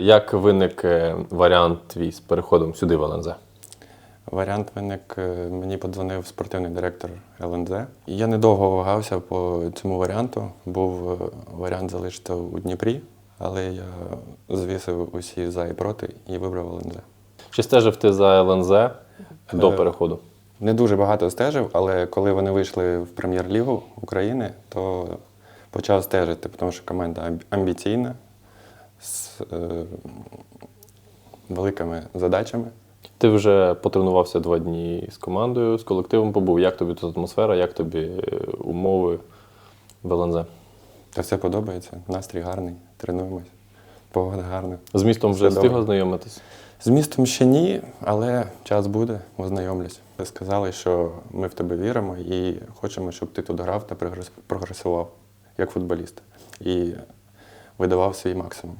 Як виник е, варіант твій з переходом сюди в ЛНЗ? Варіант виник, е, мені подзвонив спортивний директор ЛНЗ. Я недовго вагався по цьому варіанту. Був е, варіант залишити у Дніпрі, але я звісив усі за і проти і вибрав ЛНЗ. Чи стежив ти за ЛНЗ до переходу? Не дуже багато стежив, але коли вони вийшли в прем'єр-лігу України, то почав стежити, тому що команда амбіційна, з е, великими задачами. Ти вже потренувався два дні з командою, з колективом побув. Як тобі тут атмосфера, як тобі е, умови в ЛНЗ? Та все подобається, настрій гарний, тренуємось, погода гарна. З містом вже встиг ознайомитись? З містом ще ні, але час буде, ознайомлюсь. Сказали, що ми в тебе віримо і хочемо, щоб ти тут грав та прогресував як футболіст і видавав свій максимум.